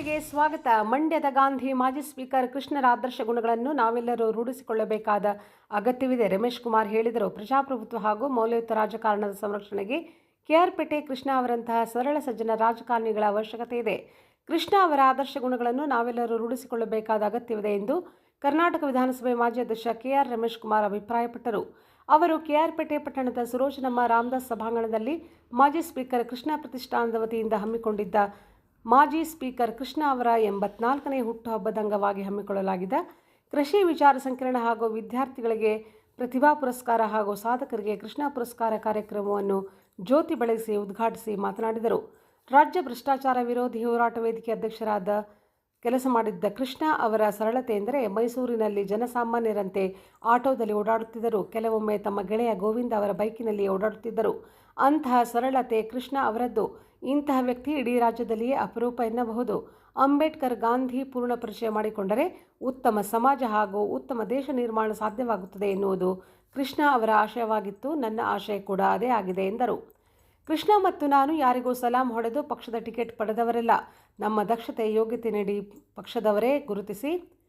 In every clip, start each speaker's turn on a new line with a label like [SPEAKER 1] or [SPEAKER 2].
[SPEAKER 1] ವಾರ್ತೆಗೆ ಸ್ವಾಗತ. ಮಂಡ್ಯದ ಗಾಂಧಿ, ಮಾಜಿ ಸ್ಪೀಕರ್ ಕೃಷ್ಣರ ಆದರ್ಶ ಗುಣಗಳನ್ನು ನಾವೆಲ್ಲರೂ ರೂಢಿಸಿಕೊಳ್ಳಬೇಕಾದ ಅಗತ್ಯವಿದೆ. ರಮೇಶ್ ಕುಮಾರ್ ಹೇಳಿದರು, ಪ್ರಜಾಪ್ರಭುತ್ವ ಹಾಗೂ ಮೌಲ್ಯಯುತ ರಾಜಕಾರಣದ ಸಂರಕ್ಷಣೆಗೆ ಕೆಆರ್ಪೇಟೆ ಕೃಷ್ಣ ಅವರಂತಹ ಸರಳ ಸಜ್ಜನ ರಾಜಕಾರಣಿಗಳ ಅವಶ್ಯಕತೆ ಇದೆ. ಕೃಷ್ಣ ಅವರ ಆದರ್ಶ ಗುಣಗಳನ್ನು ನಾವೆಲ್ಲರೂ ರೂಢಿಸಿಕೊಳ್ಳಬೇಕಾದ ಅಗತ್ಯವಿದೆ ಎಂದು ಕರ್ನಾಟಕ ವಿಧಾನಸಭೆ ಮಾಜಿ ಅಧ್ಯಕ್ಷ ಕೆಆರ್ ರಮೇಶ್ ಕುಮಾರ್ ಅಭಿಪ್ರಾಯಪಟ್ಟರು. ಅವರು ಕೆಆರ್ಪೇಟೆ ಪಟ್ಟಣದ ಸುರೋಜನಮ್ಮ ರಾಮದಾಸ್ ಸಭಾಂಗಣದಲ್ಲಿ ಮಾಜಿ ಸ್ಪೀಕರ್ ಕೃಷ್ಣ ಪ್ರತಿಷ್ಠಾನದ ವತಿಯಿಂದ ಹಮ್ಮಿಕೊಂಡಿದ್ದ ಮಾಜಿ ಸ್ಪೀಕರ್ ಕೃಷ್ಣ ಅವರ ಎಂಬತ್ನಾಲ್ಕನೇ ಹುಟ್ಟುಹಬ್ಬದ ಅಂಗವಾಗಿ ಹಮ್ಮಿಕೊಳ್ಳಲಾಗಿದ್ದ ಕೃಷಿ ವಿಚಾರ ಸಂಕಿರಣ ಹಾಗೂ ವಿದ್ಯಾರ್ಥಿಗಳಿಗೆ ಪ್ರತಿಭಾ ಪುರಸ್ಕಾರ ಹಾಗೂ ಸಾಧಕರಿಗೆ ಕೃಷ್ಣ ಪುರಸ್ಕಾರ ಕಾರ್ಯಕ್ರಮವನ್ನು ಜ್ಯೋತಿ ಬೆಳಗಿಸಿ ಉದ್ಘಾಟಿಸಿ ಮಾತನಾಡಿದರು. ರಾಜ್ಯ ಭ್ರಷ್ಟಾಚಾರ ವಿರೋಧಿ ಹೋರಾಟ ವೇದಿಕೆ ಅಧ್ಯಕ್ಷರಾದ ಕೆಲಸ ಮಾಡಿದ್ದ ಕೃಷ್ಣ ಅವರ ಸರಳತೆ ಎಂದರೆ ಮೈಸೂರಿನಲ್ಲಿ ಜನಸಾಮಾನ್ಯರಂತೆ ಆಟೋದಲ್ಲಿ ಓಡಾಡುತ್ತಿದ್ದರು. ಕೆಲವೊಮ್ಮೆ ತಮ್ಮ ಗೆಳೆಯ ಗೋವಿಂದ ಅವರ ಬೈಕಿನಲ್ಲಿ ಓಡಾಡುತ್ತಿದ್ದರು. ಅಂತಹ ಸರಳತೆ ಕೃಷ್ಣ ಅವರದ್ದು. ಇಂತಹ ವ್ಯಕ್ತಿ ಇಡೀ ರಾಜ್ಯದಲ್ಲಿಯೇ ಅಪರೂಪ ಎನ್ನಬಹುದು. ಅಂಬೇಡ್ಕರ್ ಗಾಂಧಿ ಪೂರ್ಣ ಪರಿಚಯ ಮಾಡಿಕೊಂಡರೆ ಉತ್ತಮ ಸಮಾಜ ಹಾಗೂ ಉತ್ತಮ ದೇಶ ನಿರ್ಮಾಣ ಸಾಧ್ಯವಾಗುತ್ತದೆ ಎನ್ನುವುದು ಕೃಷ್ಣ ಅವರ ಆಶಯವಾಗಿತ್ತು. ನನ್ನ ಆಶಯ ಕೂಡ ಅದೇ ಆಗಿದೆ ಎಂದರು. ಕೃಷ್ಣ ಮತ್ತು ನಾನು ಯಾರಿಗೂ ಸಲಾಂ ಹೊಡೆದು ಪಕ್ಷದ ಟಿಕೆಟ್ ಪಡೆದವರಲ್ಲ. ನಮ್ಮ ದಕ್ಷತೆ ಯೋಗ್ಯತೆ ನೀಡಿ ಪಕ್ಷದವರೇ ಗುರುತಿಸಿ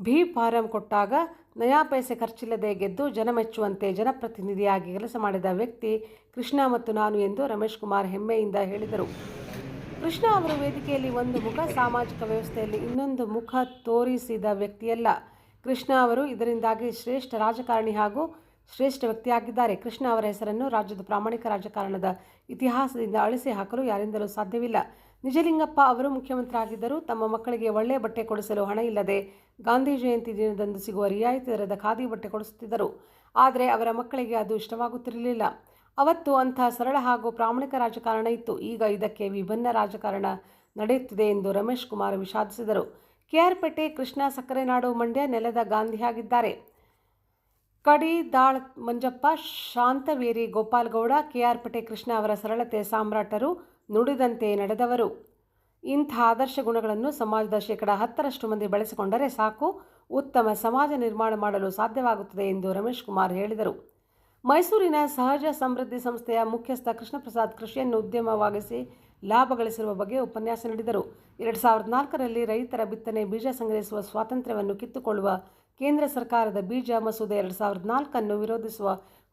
[SPEAKER 1] ಭೀ ಫಾರಂ ಕೊಟ್ಟಾಗ ನಯಾ ಪೈಸೆ ಖರ್ಚಿಲ್ಲದೆ ಗೆದ್ದು ಜನಮೆಚ್ಚುವಂತೆ ಜನಪ್ರತಿನಿಧಿಯಾಗಿ ಕೆಲಸ ಮಾಡಿದ ವ್ಯಕ್ತಿ ಕೃಷ್ಣ ಮತ್ತು ನಾನು ಎಂದು ರಮೇಶ್ ಕುಮಾರ್ ಹೆಮ್ಮೆಯಿಂದ ಹೇಳಿದರು. ಕೃಷ್ಣ ಅವರು ವೇದಿಕೆಯಲ್ಲಿ ಒಂದು ಮುಖ ಸಾಮಾಜಿಕ ವ್ಯವಸ್ಥೆಯಲ್ಲಿ ಇನ್ನೊಂದು ಮುಖ ತೋರಿಸಿದ ವ್ಯಕ್ತಿಯಲ್ಲ. ಕೃಷ್ಣ ಅವರು ಇದರಿಂದಾಗಿ ಶ್ರೇಷ್ಠ ರಾಜಕಾರಣಿ ಹಾಗೂ ಶ್ರೇಷ್ಠ ವ್ಯಕ್ತಿಯಾಗಿದ್ದಾರೆ. ಕೃಷ್ಣ ಅವರ ಹೆಸರನ್ನು ರಾಜ್ಯದ ಪ್ರಾಮಾಣಿಕ ರಾಜಕಾರಣದ ಇತಿಹಾಸದಿಂದ ಅಳಿಸಿ ಹಾಕಲು ಯಾರಿಂದಲೂ ಸಾಧ್ಯವಿಲ್ಲ. ನಿಜಲಿಂಗಪ್ಪ ಅವರು ಮುಖ್ಯಮಂತ್ರಿ ಆಗಿದ್ದರು ತಮ್ಮ ಮಕ್ಕಳಿಗೆ ಒಳ್ಳೆಯ ಬಟ್ಟೆ ಕೊಡಿಸಲು ಹಣ ಇಲ್ಲದೆ ಗಾಂಧಿ ಜಯಂತಿ ದಿನದಂದು ಸಿಗುವ ರಿಯಾಯಿತಿ ದರದ ಖಾದಿ ಬಟ್ಟೆ ಕೊಡಿಸುತ್ತಿದ್ದರು. ಆದರೆ ಅವರ ಮಕ್ಕಳಿಗೆ ಅದು ಇಷ್ಟವಾಗುತ್ತಿರಲಿಲ್ಲ. ಅವತ್ತು ಅಂಥ ಸರಳ ಹಾಗೂ ಪ್ರಾಮಾಣಿಕ ರಾಜಕಾರಣ ಇತ್ತು. ಈಗ ಇದಕ್ಕೆ ವಿಭಿನ್ನ ರಾಜಕಾರಣ ನಡೆಯುತ್ತಿದೆ ಎಂದು ರಮೇಶ್ ಕುಮಾರ್ ವಿಷಾದಿಸಿದರು. ಕೆಆರ್ಪೇಟೆ ಕೃಷ್ಣ ಸಕ್ಕರೆ ನಾಡು ಮಂಡ್ಯ ನೆಲದ ಗಾಂಧಿಯಾಗಿದ್ದಾರೆ. ಕಡಿ ದಾಳ್ ಮಂಜಪ್ಪ, ಶಾಂತವೇರಿ ಗೋಪಾಲ್ಗೌಡ ಕೆಆರ್ಪೇಟೆ ಕೃಷ್ಣ ಅವರ ಸರಳತೆ ಸಾಮ್ರಾಟರು ನುಡಿದಂತೆ ನಡೆದವರು. ಇಂಥ ಆದರ್ಶ ಗುಣಗಳನ್ನು ಸಮಾಜದ ಶೇಕಡ ಹತ್ತರಷ್ಟು ಮಂದಿ ಬೆಳೆಸಿಕೊಂಡರೆ ಸಾಕು. ಉತ್ತಮ ಸಮಾಜ ನಿರ್ಮಾಣ ಮಾಡಲು ಸಾಧ್ಯವಾಗುತ್ತದೆ ಎಂದು ರಮೇಶ್ ಕುಮಾರ್ ಹೇಳಿದರು. ಮೈಸೂರಿನ ಸಹಜ ಸಮೃದ್ಧಿ ಸಂಸ್ಥೆಯ ಮುಖ್ಯಸ್ಥ ಕೃಷ್ಣಪ್ರಸಾದ್ ಕೃಷಿಯನ್ನು ಉದ್ಯಮವಾಗಿಸಿ ಲಾಭ ಗಳಿಸಿರುವ ಬಗ್ಗೆ ಉಪನ್ಯಾಸ ನೀಡಿದರು. ಎರಡು ಸಾವಿರದ ನಾಲ್ಕರಲ್ಲಿ ರೈತರ ಬಿತ್ತನೆ, ಬೀಜ ಸಂಗ್ರಹಿಸುವ ಸ್ವಾತಂತ್ರ್ಯವನ್ನು ಕಿತ್ತುಕೊಳ್ಳುವ ಕೇಂದ್ರ ಸರ್ಕಾರದ ಬೀಜ ಮಸೂದೆ ಎರಡು ಸಾವಿರದ ನಾಲ್ಕನ್ನು ವಿರೋಧಿಸುವ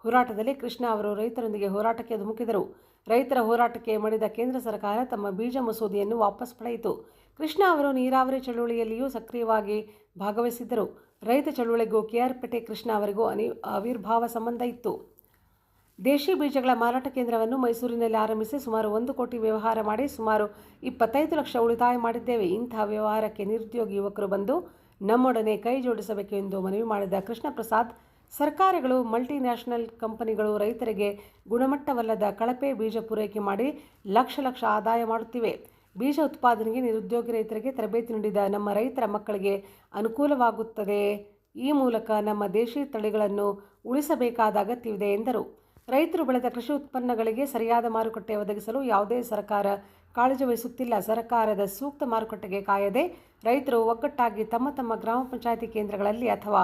[SPEAKER 1] ಹೋರಾಟದಲ್ಲಿ ಕೃಷ್ಣ ಅವರು ರೈತರೊಂದಿಗೆ ಹೋರಾಟಕ್ಕೆ ಧುಮುಕಿದರು ರೈತರ ಹೋರಾಟಕ್ಕೆ ಮಣಿದ ಕೇಂದ್ರ ಸರ್ಕಾರ ತಮ್ಮ ಬೀಜ ಮಸೂದೆಯನ್ನು ವಾಪಸ್ ಪಡೆಯಿತು. ಕೃಷ್ಣ ಅವರು ನೀರಾವರಿ ಚಳುವಳಿಯಲ್ಲಿಯೂ ಸಕ್ರಿಯವಾಗಿ ಭಾಗವಹಿಸಿದ್ದರು. ರೈತ ಚಳುವಳಿಗೂ ಕೆಆರ್ಪೇಟೆ ಕೃಷ್ಣ ಅವರಿಗೂ ಅನಿ, ಆವಿರ್ಭಾವ ಸಂಬಂಧ ಇತ್ತು. ದೇಶಿ ಬೀಜಗಳ ಮಾರಾಟ ಕೇಂದ್ರವನ್ನು ಮೈಸೂರಿನಲ್ಲಿ ಆರಂಭಿಸಿ ಸುಮಾರು ಒಂದು ಕೋಟಿ ವ್ಯವಹಾರ ಮಾಡಿ ಸುಮಾರು ಇಪ್ಪತ್ತೈದು ಲಕ್ಷ ಉಳಿತಾಯ ಮಾಡಿದ್ದೇವೆ. ಇಂತಹ ವ್ಯವಹಾರಕ್ಕೆ ನಿರುದ್ಯೋಗಿ ಯುವಕರು ಬಂದು ನಮ್ಮೊಡನೆ ಕೈ ಜೋಡಿಸಬೇಕು ಎಂದು ಮನವಿ ಮಾಡಿದ ಕೃಷ್ಣ ಪ್ರಸಾದ್ ಸರ್ಕಾರಗಳು ಮಲ್ಟಿನ್ಯಾಷನಲ್ ಕಂಪನಿಗಳು ರೈತರಿಗೆ ಗುಣಮಟ್ಟವಲ್ಲದ ಕಳಪೆ ಬೀಜ ಪೂರೈಕೆ ಮಾಡಿ ಲಕ್ಷ ಲಕ್ಷ ಆದಾಯ ಮಾಡುತ್ತಿವೆ. ಬೀಜ ಉತ್ಪಾದನೆಗೆ ನಿರುದ್ಯೋಗಿ ರೈತರಿಗೆ ತರಬೇತಿ ನೀಡಿದ ನಮ್ಮ ರೈತರ ಮಕ್ಕಳಿಗೆ ಅನುಕೂಲವಾಗುತ್ತದೆ. ಈ ಮೂಲಕ ನಮ್ಮ ದೇಶಿ ತಳಿಗಳನ್ನು ಉಳಿಸಬೇಕಾದ ಅಗತ್ಯವಿದೆ ಎಂದರು. ರೈತರು ಬೆಳೆದ ಕೃಷಿ ಉತ್ಪನ್ನಗಳಿಗೆ ಸರಿಯಾದ ಮಾರುಕಟ್ಟೆ ಒದಗಿಸಲು ಯಾವುದೇ ಸರ್ಕಾರ ಕಾಳಜಿ ವಹಿಸುತ್ತಿಲ್ಲ. ಸರ್ಕಾರದ ಸೂಕ್ತ ಮಾರುಕಟ್ಟೆಗೆ ಕಾಯದೆ ರೈತರು ಒಗ್ಗಟ್ಟಾಗಿ ತಮ್ಮ ತಮ್ಮ ಗ್ರಾಮ ಪಂಚಾಯಿತಿ ಕೇಂದ್ರಗಳಲ್ಲಿ ಅಥವಾ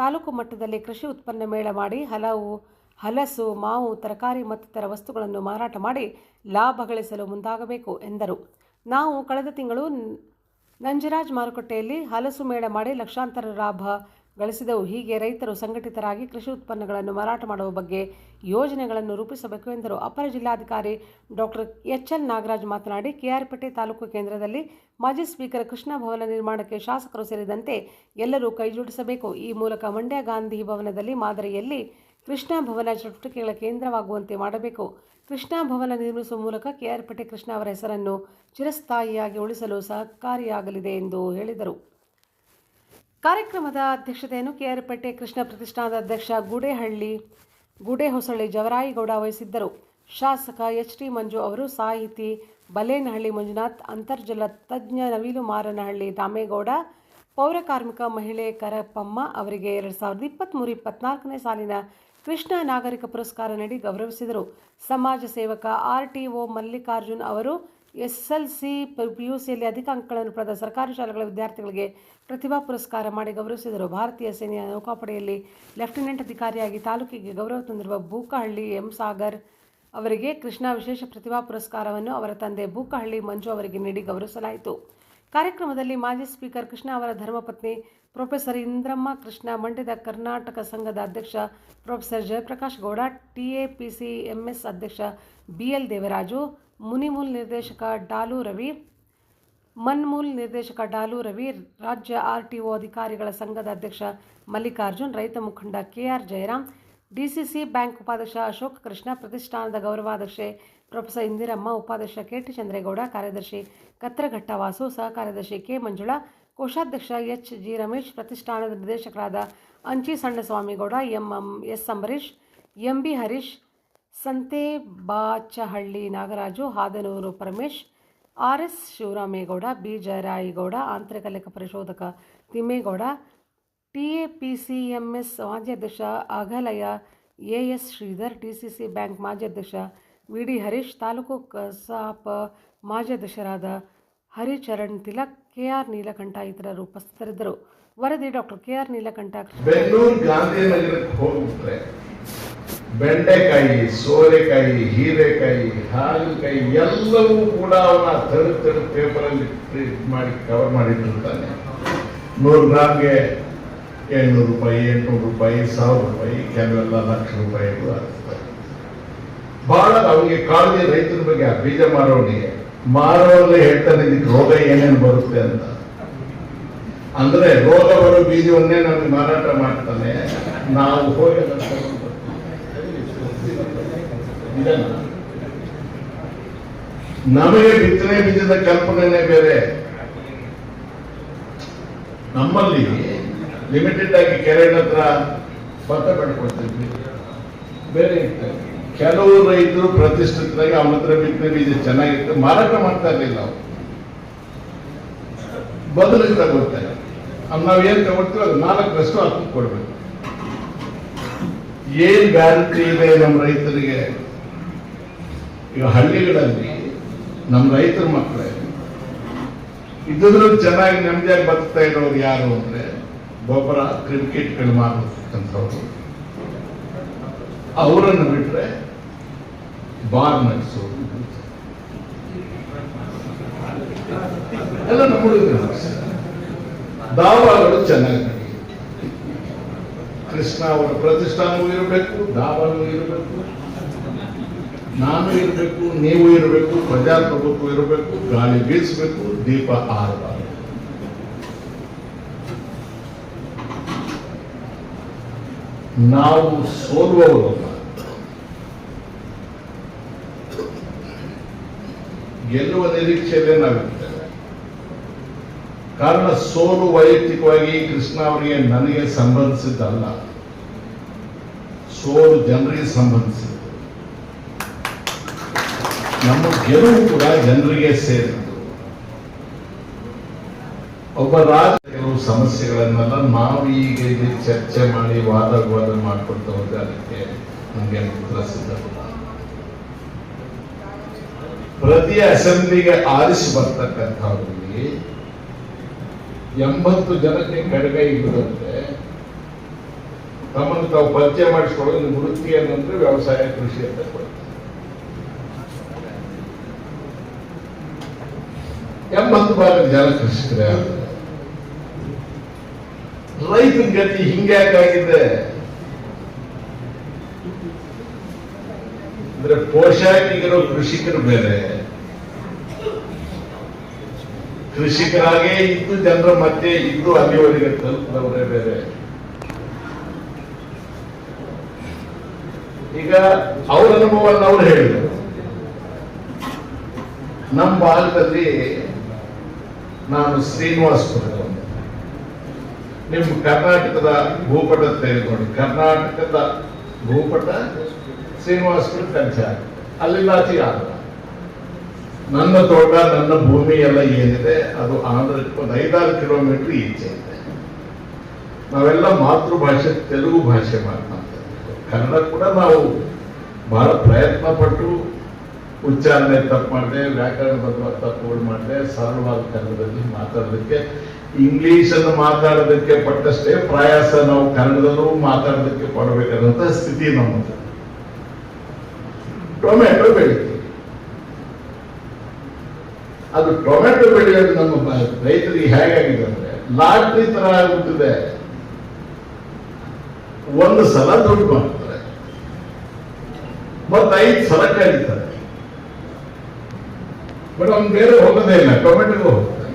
[SPEAKER 1] ತಾಲೂಕು ಮಟ್ಟದಲ್ಲಿ ಕೃಷಿ ಉತ್ಪನ್ನ ಮೇಳ ಮಾಡಿ ಹಲವು ಹಲಸು, ಮಾವು, ತರಕಾರಿ ಮತ್ತಿತರ ವಸ್ತುಗಳನ್ನು ಮಾರಾಟ ಮಾಡಿ ಲಾಭ ಗಳಿಸಲು ಮುಂದಾಗಬೇಕು ಎಂದರು. ನಾವು ಕಳೆದ ತಿಂಗಳು ನಂಜರಾಜ್ ಮಾರುಕಟ್ಟೆಯಲ್ಲಿ ಹಲಸು ಮೇಳ ಮಾಡಿ ಲಕ್ಷಾಂತರ ಲಾಭ ಗಳಿಸಿದೆವು. ಹೀಗೆ ರೈತರು ಸಂಘಟಿತರಾಗಿ ಕೃಷಿ ಉತ್ಪನ್ನಗಳನ್ನು ಮಾರಾಟ ಮಾಡುವ ಬಗ್ಗೆ ಯೋಜನೆಗಳನ್ನು ರೂಪಿಸಬೇಕು ಎಂದರು. ಅಪರ ಜಿಲ್ಲಾಧಿಕಾರಿ ಡಾಕ್ಟರ್ ಎಚ್. ಎಲ್. ನಾಗರಾಜ್ ಮಾತನಾಡಿ, ಕೆಆರ್ಪೇಟೆ ತಾಲೂಕು ಕೇಂದ್ರದಲ್ಲಿ ಮಾಜಿ ಸ್ಪೀಕರ್ ಕೃಷ್ಣ ಭವನ ನಿರ್ಮಾಣಕ್ಕೆ ಶಾಸಕರು ಸೇರಿದಂತೆ ಎಲ್ಲರೂ ಕೈಜೋಡಿಸಬೇಕು ಈ ಮೂಲಕ ಮಂಡ್ಯ ಗಾಂಧಿ ಭವನದಲ್ಲಿ ಮಾದರಿಯಲ್ಲಿ ಕೃಷ್ಣ ಭವನ ಚಟುವಟಿಕೆಗಳ ಕೇಂದ್ರವಾಗುವಂತೆ ಮಾಡಬೇಕು. ಕೃಷ್ಣ ಭವನ ನಿರ್ಮಿಸುವ ಮೂಲಕ ಕೆಆರ್ಪೇಟೆ ಕೃಷ್ಣ ಅವರ ಹೆಸರನ್ನು ಚಿರಸ್ಥಾಯಿಯಾಗಿ ಉಳಿಸಲು ಸಹಕಾರಿಯಾಗಲಿದೆ ಎಂದು ಹೇಳಿದರು. ಕಾರ್ಯಕ್ರಮದ ಅಧ್ಯಕ್ಷತೆಯನ್ನು ಕೆಆರ್ಪೇಟೆ ಕೃಷ್ಣ ಪ್ರತಿಷ್ಠಾನದ ಅಧ್ಯಕ್ಷ ಗೂಡೇಹಳ್ಳಿ, ಗೂಡೇಹೊಸಳ್ಳಿ ಜವರಾಯಿಗೌಡ ವಹಿಸಿದ್ದರು. ಶಾಸಕ ಎಚ್ ಟಿ ಮಂಜು ಅವರು, ಸಾಹಿತಿ ಬಲೇನಹಳ್ಳಿ ಮಂಜುನಾಥ್, ಅಂತರ್ಜಲ ತಜ್ಞ ನವೀಲು ಮಾರನಹಳ್ಳಿ ದಾಮೇಗೌಡ ಪೌರ ಕಾರ್ಮಿಕ ಮಹಿಳೆ ಕರಪಮ್ಮ ಅವರಿಗೆ ಎರಡು ಸಾವಿರದ ಇಪ್ಪತ್ತ್ಮೂರು ಇಪ್ಪತ್ನಾಲ್ಕನೇ ಸಾಲಿನ ಕೃಷ್ಣ ನಾಗರಿಕ ಪುರಸ್ಕಾರ ನೀಡಿ ಗೌರವಿಸಿದರು. ಸಮಾಜ ಸೇವಕ ಆರ್ ಟಿ ಒ ಮಲ್ಲಿಕಾರ್ಜುನ್ ಅವರು ಎಸ್ಎಲ್ಸಿ ಸಿಯಲ್ಲಿ ಅಧಿಕ ಅಂಕಗಳನ್ನು ಪಡೆದ ಸರ್ಕಾರಿ ಶಾಲೆಗಳ ವಿದ್ಯಾರ್ಥಿಗಳಿಗೆ ಪ್ರತಿಭಾ ಪುರಸ್ಕಾರ ಮಾಡಿ ಗೌರವಿಸಿದರು. ಭಾರತೀಯ ಸೇನೆಯ ನೌಕಾಪಡೆಯಲ್ಲಿ ಲೆಫ್ಟಿನೆಂಟ್ ಅಧಿಕಾರಿಯಾಗಿ ತಾಲೂಕಿಗೆ ಗೌರವ ತಂದಿರುವ ಬೂಕಹಳ್ಳಿ ಎಂ ಸಾಗರ್ ಅವರಿಗೆ ಕೃಷ್ಣ ವಿಶೇಷ ಪ್ರತಿಭಾ ಪುರಸ್ಕಾರವನ್ನು ಅವರ ತಂದೆ ಬೂಕಹಳ್ಳಿ ಮಂಜು ಅವರಿಗೆ ನೀಡಿ ಗೌರವಿಸಲಾಯಿತು. ಕಾರ್ಯಕ್ರಮದಲ್ಲಿ ಮಾಜಿ ಸ್ಪೀಕರ್ ಕೃಷ್ಣ ಅವರ ಧರ್ಮಪತ್ನಿ ಪ್ರೊಫೆಸರ್ ಇಂದ್ರಮ್ಮ ಕೃಷ್ಣ, ಮಂಡ್ಯದ ಕರ್ನಾಟಕ ಸಂಘದ ಅಧ್ಯಕ್ಷ professor Jayaprakash Gowda TAPC MS ಅಧ್ಯಕ್ಷ ಬಿಎಲ್ ದೇವರಾಜು ಮುನಿಮೂಲ್ ನಿರ್ದೇಶಕ ಡಾಲು ರವಿ, ಮನ್ಮೂಲ್ ನಿರ್ದೇಶಕ ಡಾಲು ರವಿ, ರಾಜ್ಯ ಆರ್ಟಿಒ ಅಧಿಕಾರಿಗಳ ಸಂಘದ ಅಧ್ಯಕ್ಷ ಮಲ್ಲಿಕಾರ್ಜುನ್, ರೈತ ಮುಖಂಡ ಕೆಆರ್ ಜಯರಾಮ್ ಡಿಸಿಸಿ ಬ್ಯಾಂಕ್ ಉಪಾಧ್ಯಕ್ಷ ಅಶೋಕ್ ಕೃಷ್ಣ, ಪ್ರತಿಷ್ಠಾನದ ಗೌರವಾಧ್ಯಕ್ಷೆ ಪ್ರೊಫೆಸರ್ ಇಂದಿರಮ್ಮ, ಉಪಾಧ್ಯಕ್ಷ ಕೆ ಟಿ ಚಂದ್ರೇಗೌಡ, ಕಾರ್ಯದರ್ಶಿ ಕತ್ರಘಟ್ಟವಾಸು ಸಹ ಕಾರ್ಯದರ್ಶಿ ಕೆ ಮಂಜುಳಾ, ಕೋಶಾಧ್ಯಕ್ಷ ಎಚ್ ಜಿ ರಮೇಶ್, ಪ್ರತಿಷ್ಠಾನದ ನಿರ್ದೇಶಕರಾದ Anchi Sannaswamigowda, M M S Ambareesh M B Harish Sante Bachahalli Nagaraju, Hadanur Paramesh, R S Shivaramegowda, B Jayaraigowda, ಆಂತರಿಕ ಲೆಕ್ಕ ಪರಿಶೋಧಕ Thimmegowda T A P C M S ಮಾಜಿ ಅಧ್ಯಕ್ಷ Aghalaya A S Sridhar T C C bank ಮಾಜಿ ಅಧ್ಯಕ್ಷ V D Harish, taluk ಕಸಾಪ ಮಾಜಿ ಅಧ್ಯಕ್ಷರಾದ ಹರಿಚರಣ್ ತಿಲಕ್ ಕೆ ಆರ್ ನೀಲಕಂಠ ಇತರರು ಉಪಸ್ಥಿತರಿದ್ದರು. ವರದಿ ಡಾಕ್ಟರ್ ಕೆ ಆರ್ ನೀಲಕಂಠ
[SPEAKER 2] ಬೆಂಡೆಕಾಯಿ, ಸೋರೆಕಾಯಿ, ಹೀರೆಕಾಯಿ ಹಾಗಲಕಾಯಿ ಎಲ್ಲವೂ ಕೂಡ ಅವನ ತಡು ಪೇಪರ್ ಪೇಪರಲ್ಲಿ ಪ್ರಿಂಟ್ ಮಾಡಿ ಕವರ್ ಮಾಡಿಟ್ಟಿರ್ತಾನೆ. ನೂರು ಗ್ರಾಮ್ಗೆ ಏಳ್ನೂರು ರೂಪಾಯಿ, ಎಂಟ್ನೂರು ರೂಪಾಯಿ, ಸಾವಿರ ರೂಪಾಯಿ, ಕೆಲವೆಲ್ಲ ಲಕ್ಷ ರೂಪಾಯಿ ಆಗ್ತದೆ. ಬಹಳ ಅವನಿಗೆ ಕಾಳಜಿ ರೈತರ ಬಗ್ಗೆ ಆ ಬೀಜ ಮಾರೋನಿಗೆ ಮಾರೋಲ್ಲೇ ಹೇಳ್ತಾನೆ ಇದಕ್ಕೆ ರೋಗ ಏನೇನು ಬರುತ್ತೆ ಅಂತ. ಅಂದ್ರೆ ರೋಗ ಬರೋ ಬೀಜವನ್ನೇ ನಮಗೆ ಮಾರಾಟ ಮಾಡ್ತಾನೆ. ನಾವು ಹೋಗಿ. ನಮಗೆ ಬಿತ್ತನೆ ಬೀಜದ ಕಲ್ಪನೆ ಬೇರೆ. ನಮ್ಮಲ್ಲಿ ಲಿಮಿಟೆಡ್ ಆಗಿ ಕೆರೆ ಹತ್ರ ಭತ್ತ ಪಡ್ಕೊಳ್ತೀವಿ ಬೇರೆ ಕೆಲವು ರೈತರು ಪ್ರತಿಷ್ಠಿತರಾಗಿ ಅವನ ಹತ್ರ ಬಿತ್ತನೆ ಬೀಜ ಚೆನ್ನಾಗಿತ್ತು. ಮಾರಾಟ ಮಾಡ್ತಾ ಇರಲಿಲ್ಲ ಅವರು. ಬದಲಿಗೆ ತಗೊಳ್ತಾರೆ ಅವ್ನು ನಾವ್ ಏನ್ ತಗೊಳ್ತೀವಿ ಅದು ನಾಲ್ಕರಷ್ಟು ಹಾಕಿ ಕೊಡ್ಬೇಕು. ಏನ್ ಗ್ಯಾರಂಟಿ ಇದೆ ನಮ್ಮ ರೈತರಿಗೆ? ಈಗ ಹಳ್ಳಿಗಳಲ್ಲಿ ನಮ್ಮ ರೈತರ ಮಕ್ಕಳೇ, ಇದ್ರಲ್ಲಿ ಚೆನ್ನಾಗಿ ನೆಮ್ಮದಿಯಾಗಿ ಬದುಕ್ತಾ ಇರೋರು ಯಾರು ಅಂದ್ರೆ ಗೊಬ್ಬರ, ಕ್ರಿಕೆಟ್ಗಳು ಮಾಡಿರ್ತಕ್ಕಂಥವ್ರು ಅವರನ್ನು ಬಿಟ್ರೆ ಬಾರ್ ನಡೆಸೋದು ಎಲ್ಲ ನಮ್ಮ ಹುಡುಗರು ದಾವಾಗಳು ಚೆನ್ನಾಗಿ ಕೃಷ್ಣ ಅವರ ಪ್ರತಿಷ್ಠಾನವೂ ಇರಬೇಕು ದಾವಾಗೂ ಇರಬೇಕು. ನಾನು ಇರಬೇಕು, ನೀವು ಇರಬೇಕು, ಪ್ರಜಾಪ್ರಭುತ್ವ ಇರಬೇಕು, ಗಾಳಿ ಬೀಸಬೇಕು, ದೀಪ ಆರಬಾರದು ನಾವು ಸೋಲುವವರಲ್ಲ ಗೆಲ್ಲುವ ನಿರೀಕ್ಷೆಯಲ್ಲೇ ನಾವಿರ್ತೇವೆ. ಕಾರಣ ಸೋಲು ವೈಯಕ್ತಿಕವಾಗಿ ಕೃಷ್ಣ ಅವರಿಗೆ ನನಗೆ ಸಂಬಂಧಿಸಿದ್ದಲ್ಲ. ಸೋಲು ಜನರಿಗೆ ಸಂಬಂಧಿಸಿದ್ದು. ನಮ್ಮ ಗೆಲುವು ಕೂಡ ಜನರಿಗೆ ಸೇರಿದ್ದು. ಒಬ್ಬ ರಾಜ ಕೆಲವು ಸಮಸ್ಯೆಗಳನ್ನೆಲ್ಲ ನಾವು ಇಲ್ಲಿ ಚರ್ಚೆ ಮಾಡಿ ವಾದ ವಿವಾದ ಮಾಡ್ಕೊಳ್ತಾ ಹೋದ್ರೆ ಅದಕ್ಕೆ ನಮಗೆ ಉತ್ತರ ಸಿದ್ಧ ಪ್ರತಿ ಅಸೆಂಬ್ಲಿಗೆ ಆರಿಸಿ ಬರ್ತಕ್ಕಂಥವ್ರಲ್ಲಿ ಎಂಬತ್ತು ಜನಕ್ಕೆ ಕಡಿಮೆ ಬಿಡುತ್ತೆ ತಮ್ಮನ್ನು ತಾವು ಪರಿಚಯ ಮಾಡಿಸ್ಕೊಳ್ಳೋದು ವೃತ್ತಿ ಏನಂದ್ರೆ ವ್ಯವಸಾಯ, ಕೃಷಿ ಅಂತ ಎಂಬತ್ತು ಭಾಗದ ಜನ ಕೃಷಿಕರೇ ರೈತನ ಗತಿ ಹಿಂಗ್ಯಾಕಾಗಿದೆ ಅಂದ್ರೆ ಪೋಷಾಕಿಗಿರೋ ಕೃಷಿಕರು ಬೇರೆ ಕೃಷಿಕರಾಗೇ ಇದ್ದು ಜನರ ಮಧ್ಯೆ ಇದ್ದು ಅಲ್ಲಿವರೆಗೆ ತಲುಪಿದವರೇ ಬೇರೆ. ಈಗ ಅವ್ರ ಅನುಭವವನ್ನು ಅವ್ರು ಹೇಳಿದರು. ನಮ್ಮ ಭಾಗದಲ್ಲಿ ನಾನು ಶ್ರೀನಿವಾಸ್ ನಿಮ್ಮ ಕರ್ನಾಟಕದ ಭೂಪಟ ತೆಗೆದುಕೊಂಡು, ಕರ್ನಾಟಕದ ಭೂಪಟ ಶ್ರೀನಿವಾಸಪುರ ಅಲ್ಲಿಲ್ಲ ಅತಿ ಆಂಧ್ರ ನನ್ನ ತೋಟ, ನನ್ನ ಭೂಮಿ ಎಲ್ಲ ಏನಿದೆ, ಅದು ಆಂಧ್ರಕ್ಕೆ ಒಂದು ಐದಾರು ಕಿಲೋಮೀಟರ್ ಈಚೆ ಇದೆ. ನಾವೆಲ್ಲ ಮಾತೃಭಾಷೆ, ತೆಲುಗು ಭಾಷೆ ಮಾಡ್ತಾ ಕನ್ನಡ ಕೂಡ ನಾವು ಬಹಳ ಪ್ರಯತ್ನ ಪಟ್ಟು ಉಚ್ಚಾರಣೆ ತಪ್ಪು ಮಾಡಿದೆ ವ್ಯಾಕರಣಬದ್ಧ ತಪ್ಪುಗಳು ಮಾಡಿದೆ ಸರಳವಾದ ಕನ್ನಡದಲ್ಲಿ ಮಾತಾಡೋದಕ್ಕೆ ಇಂಗ್ಲಿಷ್ ಅನ್ನು ಮಾತಾಡೋದಕ್ಕೆ ಪಟ್ಟಷ್ಟೇ ಪ್ರಯಾಸ ನಾವು ಕನ್ನಡದಲ್ಲೂ ಮಾತಾಡೋದಕ್ಕೆ ಪಡಬೇಕಾದಂತ ಸ್ಥಿತಿ ನಮ್ಮದು ಟೊಮೆಟೊ ಬೆಳಿತೀವಿ ಅದು ಟೊಮೆಟೊ ಬೆಳೆಯೋದು ನಮ್ಮ ರೈತರಿಗೆ ಹೇಗಾಗಿದೆ ಅಂದ್ರೆ, ಲಾಟ್ರಿ ತರ ಆಗುತ್ತಿದೆ ಒಂದು ಸಲ ದುಡ್ಡು ಮಾಡ್ತಾರೆ. ಮತ್ತೆ ಐದು ಸಲ ಕಳೀತಾರೆ. ಬಟ್ ಅವ್ನು ಬೇರೆ ಹೋಗೋದೇ ಇಲ್ಲ ಹೋಗ್ತಾನೆ.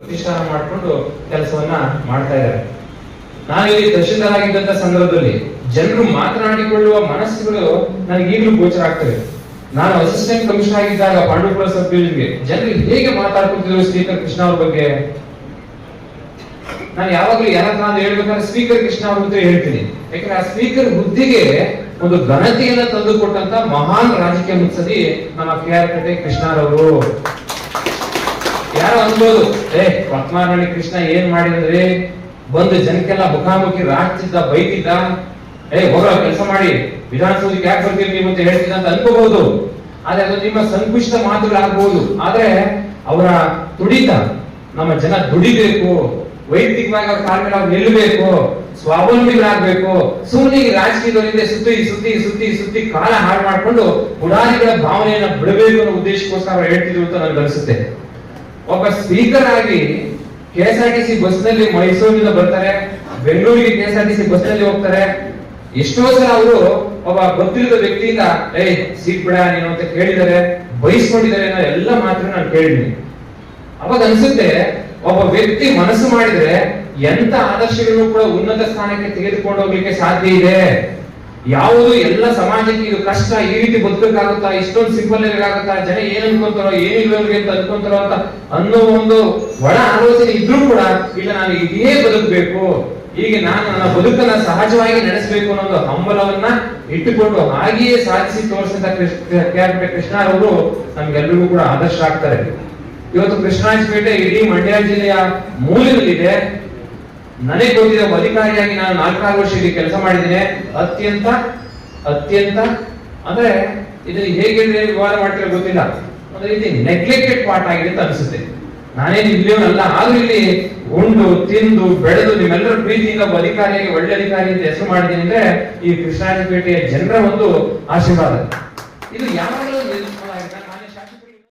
[SPEAKER 3] ಪ್ರತಿಷ್ಠಾನ ಮಾಡಿಕೊಂಡು ಕೆಲಸವನ್ನ ಮಾಡ್ತಾ ಇದ್ದಾರೆ. ನಾನು ಇಲ್ಲಿ ತಹಶೀಲ್ದಾರ್ ಸಂದರ್ಭದಲ್ಲಿ ಜನರು ಮಾತನಾಡಿಕೊಳ್ಳುವ ಮನಸ್ಸುಗಳು ನನಗೆ ಈಗಲೂ ಗೋಚರ ಆಗ್ತವೆ. ನಾನು ಅಸಿಸ್ಟೆಂಟ್ ಕಮಿಷನರ್ ಆಗಿದ್ದಾಗ ಪಾಂಡವಪುರ ಸಬ್ ಜನರು ಹೇಗೆ ಮಾತಾಡ್ಕೊತಿದ್ರು ಸ್ಪೀಕರ್ ಕೃಷ್ಣ ಅವ್ರ ಬಗ್ಗೆ? ನಾನು ಯಾವಾಗಲೂ ಯಾರತ್ರ ನಾನು ಹೇಳ್ಬೇಕಾದ್ರೆ ಸ್ಪೀಕರ್ ಕೃಷ್ಣ ಅವ್ರ ಬಗ್ಗೆ ಹೇಳ್ತೀನಿ. ಯಾಕಂದ್ರೆ ಆ ಸ್ಪೀಕರ್ ಹುದ್ದೆಗೆ ಒಂದು ಘನತೆಯನ್ನ ತಂದುಕೊಟ್ಟಂತ ಮಹಾನ್ ರಾಜಕೀಯ ಮುತ್ಸದಿ ನಮ್ಮ ಕೆ ಆರ್ ಕಟೆ ಕೃಷ್ಣರವರು. ಯಾರು ಅನ್ಬೋದು, ಏ, ಪದ್ಮಾರಾಣಿ ಕೃಷ್ಣ ಏನ್ ಮಾಡಿದ್ರೆ? ಬಂದು ಜನಕ್ಕೆಲ್ಲ ಮುಖಾಮುಖಿ ರಾಜ್ಯದ ಬೈತಿದ್ದ? ಏ ಹೊರ ಕೆಲಸ ಮಾಡಿ. ವಿಧಾನಸೌಧಕ್ಕೆ ಯಾಕೆ ಬರ್ತೀರಿ ನೀವು ಅಂತ ಹೇಳ್ತಿದ್ದ ಅಂತ ಅನ್ಕೋಬಹುದು. ಆದ್ರೆ ಅದು ನಿಮ್ಮ ಸಂಕುಚಿತ ಮಾತುಗಳಾಗಬಹುದು ಆದ್ರೆ ಅವರ ತುಡಿತ, ನಮ್ಮ ಜನ ದುಡಿಬೇಕು. ವೈಯಕ್ತಿಕವಾಗಿ ಅವ್ರ ಕಾಲ ಅವ್ರು ನಿಲ್ಲಬೇಕು ಸ್ವಾವಲಂಬಿಗಳಾಗ್ಬೇಕು. ಸುಮ್ಮನೆ ರಾಜಕೀಯದವರಿಂದ ಸುತ್ತಿ ಸುತ್ತಿ ಸುತ್ತಿ ಸುತ್ತಿ ಕಾಲ ಹಾಳು ಮಾಡಿಕೊಂಡು ಪುಡಾರಿಗಳ ಭಾವನೆಯನ್ನ ಬಿಡಬೇಕು ಅನ್ನೋ ಉದ್ದೇಶಕ್ಕೋಸ್ಕರ ಅವ್ರು ಹೇಳ್ತಿದ್ರು ಅಂತ ನನಗೆ ಅನಿಸುತ್ತೆ. ಒಬ್ಬ ಸ್ಪೀಕರ್ ಆಗಿ K S R T C ಬಸ್ನಲ್ಲಿ ಮೈಸೂರಿನಿಂದ ಬರ್ತಾರೆ, ಬೆಂಗಳೂರಿಗೆ K S R T C ಬಸ್ನಲ್ಲಿ ಹೋಗ್ತಾರೆ. ಎಷ್ಟೋ ಸಲ ಅವರು ಒಬ್ಬ ಗೊತ್ತಿರದ ವ್ಯಕ್ತಿಯಿಂದ, ಏ, ಸೀಟ್ ಬಿಡ ನೀನು ಅಂತ ಕೇಳಿದ್ದಾರೆ ಬಯಸ್ಕೊಂಡಿದ್ದಾರೆ ಅನ್ನೋ ಎಲ್ಲ ಮಾತ್ರ ನಾನು ಕೇಳಿದ್ದೀನಿ. ಅವಾಗ ಅನ್ಸುತ್ತೆ ಒಬ್ಬ ವ್ಯಕ್ತಿ ಮನಸ್ಸು ಮಾಡಿದ್ರೆ ಎಂತ ಆದರ್ಶಗಳನ್ನು ಕೂಡ ಉನ್ನತ ಸ್ಥಾನಕ್ಕೆ ತೆಗೆದುಕೊಂಡು ಹೋಗ್ಲಿಕ್ಕೆ ಸಾಧ್ಯ ಇದೆ? ಯಾವುದು ಎಲ್ಲ ಸಮಾಜಕ್ಕೆ ಇದು ಕಷ್ಟ, ಈ ರೀತಿ ಬದುಕಾಗುತ್ತಾ ಇಷ್ಟೊಂದು ಸಿಂಪಲ್ ಆಗುತ್ತಾ ಜನ ಏನ್ ಅನ್ಕೊಂತಾರೋ ಏನಿಲ್ಲ ಅವ್ರಿಗೆ ಅಂತ ಅನ್ಕೊಂತಾರೋ ಅಂತ ಅನ್ನೋ ಒಂದು ಒಳ ಆಲೋಚನೆ ಇದ್ರೂ ಕೂಡ ಇಲ್ಲ, ನಾನು ಇದೇ ಬದುಕಬೇಕು. ಈಗ ನಾನು ನನ್ನ ಬದುಕನ್ನ ಸಹಜವಾಗಿ ನಡೆಸಬೇಕು ಅನ್ನೋ ಒಂದು ಹಂಬಲವನ್ನ ಇಟ್ಟುಕೊಂಡು ಹಾಗೆಯೇ ಸಾಧಿಸಿ ತೋರಿಸಿದ ಕೃಷ್ಣ, ಕೆ ಆರ್ ಪಿ ಕೃಷ್ಣರವರು ನಮ್ಗೆಲ್ರಿಗೂ ಕೂಡ ಆದರ್ಶ ಆಗ್ತಾರೆ. ಇವತ್ತು ಕೃಷ್ಣಾಜಪೇಟೆ ಇಡೀ ಮಂಡ್ಯ ಜಿಲ್ಲೆಯ ಮೂಲೆಯಲ್ಲಿದೆ. ನನಗೆ ಗೊತ್ತಿದೆ ಅಧಿಕಾರಿಯಾಗಿ ನಾನು ನಾಲ್ಕಾರು ವರ್ಷ ಇಲ್ಲಿ ಕೆಲಸ ಮಾಡಿದ್ದೇನೆ. ಅತ್ಯಂತ ಅತ್ಯಂತ, ಅಂದ್ರೆ ಇದು ಹೇಗೆ ವಿವಾದ ಮಾಡ್ತಿರೋ ಗೊತ್ತಿಲ್ಲ. ಅಂದ್ರೆ ಇಲ್ಲಿ ನೆಗ್ಲೆಕ್ಟೆಡ್ ಪಾರ್ಟ್ ಆಗಿದೆ ಅಂತ ಅನಿಸುತ್ತೆ. ನಾನೇನು ಇಲ್ಲಿಯವನಲ್ಲ, ಆದ್ರೂ ಇಲ್ಲಿ ಉಂಡು, ತಿಂದು, ಬೆಳೆದು ನಿಮ್ಮೆಲ್ಲರ ಪ್ರೀತಿಯಿಂದ ಒಬ್ಬ ಅಧಿಕಾರಿಯಾಗಿ ಒಳ್ಳೆ ಅಧಿಕಾರಿ ಅಂತ ಹೆಸರು ಮಾಡಿದ್ದೀನಿ ಅಂದ್ರೆ ಈ ಕೃಷ್ಣಾಜಪೇಟೆಯ ಜನರ ಒಂದು ಆಶೀರ್ವಾದ. ಇದು ಯಾವಾಗಲೂ